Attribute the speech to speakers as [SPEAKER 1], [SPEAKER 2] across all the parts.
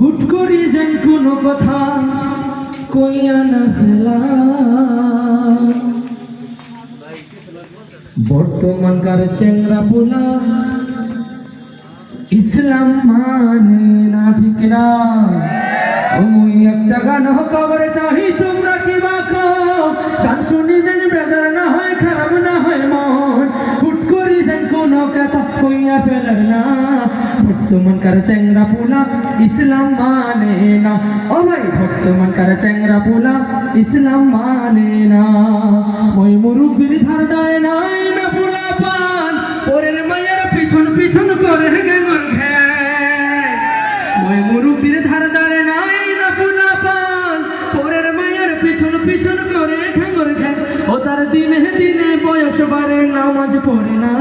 [SPEAKER 1] হুট করি যেন কোনো কথা কইয়া না ফেলা বর্তমানকার চেংরা পোলা, ইসলাম মানে না ঠিক না। ওই একটা গান কবরে চাহি তোমরা কি বাকো গান শুনি যেন বেজার না হয়, খারাপ না হয় মন। হুট করি যেন কোনো কথা কইয়া ফেলার না। বর্তমানকার চেংরা পোলা ইসলাম মানে না। ও ভাই বর্তমানকার চেংরা পোলা ইসলাম মানে না। ওই মুরুব্বির ধার দায় নাই না পিছন পিছন করে ঘেমর ঘ্যায় ও তার দিনে দিনে বয়স বাড়ে, নামাজ পড়ে না।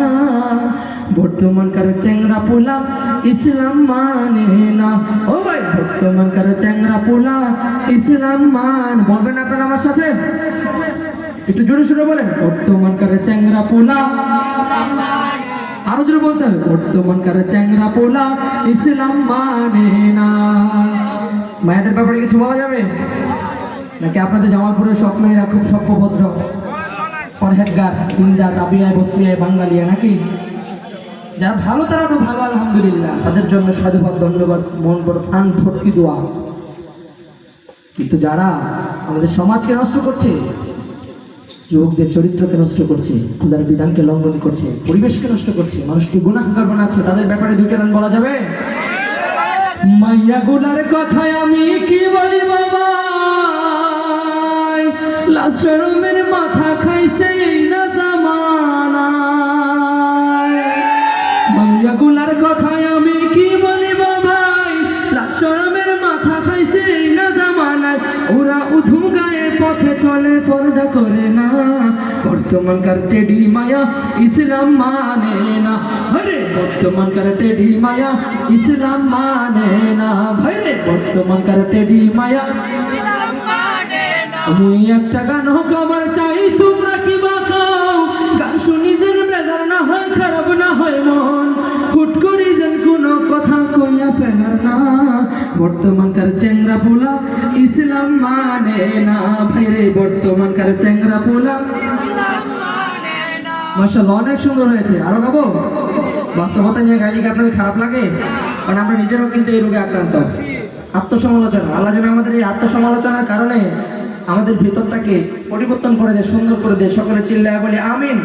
[SPEAKER 1] বর্তমানকার চেংরা পোলা ইসলাম মানে না। ও ভাই বর্তমানকার চেংরা পোলা ইসলাম মান। বলবেন আপনারা আমার সাথে? একটু জোরে সোরে বলেন বর্তমানকার চ্যাংরা পোলা আরও জোরে বলতে হবে বর্তমানকার চ্যাংরা পোলা ইসলাম মানে না। মায়েদের ব্যাপারে কিছু বলা যাবে? নাকি আপনাদের জামালপুরের সব মেয়েরা খুব সভ্যভদ্র পরহেজগার ইন্দা তাবিয়ায় বসিয়ায় বাঙালিয়া নাকি? যারা ভালো তারা তো ভালো, আলহামদুলিল্লাহ। তাদের জন্য সাধুবাদ, ধন্যবাদ, মন বড়, প্রাণ ভর্তি দোয়া। কিন্তু যারা আমাদের সমাজকে নষ্ট করছে, যুবকদের চরিত্রকে নষ্ট করছে খুদার বিধানকে লঙ্ঘন করছে, পরিবেশকে নষ্ট করছে, মানুষকে গুণাহার বানাচ্ছে, তাদের ব্যাপারে দুইটা গান বলা যাবে? মাইয়া গুলার কথায় আমি কি বলি বাবা? লাশরমের মাথা খাইছে এই না জামানায় মাইয়া গুলার কথায় আমি কি বলি বাবাই লাশরমের মাথা খাইছে এই না জামানায়। ওরা উধুম গায়ে পথে চলে, পর্দা করে না। বর্তমানকার টেডি মায়া ইসলাম মানে না। ভাইরে বর্তমানকার টেডি মায়া ইসলাম মানে না। ভাইরে বর্তমানকার টেডি মায়া আমি একটা গান হোক, আমার চাই, তোমরা কি বাকাও গান শুনি যেন বেজার না হয়, খারাপ না হয় মন। হুট করি যেন কোনো কথা কইয়া ফেলার না। বর্তমানকার চেংরা পোলা, ইসলাম মানে না। বর্তমানকার চেংরা পোলা। অনেক সুন্দর হয়েছে। আরও গাবো? বাস্তবতা নিয়ে গাইলে আপনাদের খারাপ লাগে? কারণ আমরা নিজেরাও কিন্তু এই রোগে আক্রান্ত। আত্মসমালোচনা। আল্লাহ যেন আমাদের এই আত্মসমালোচনার কারণে আমাদের ভেতরটাকে পরিবর্তন করে দেয় সুন্দর করে দেয় সকলে চিল্লায় বলে আমিন।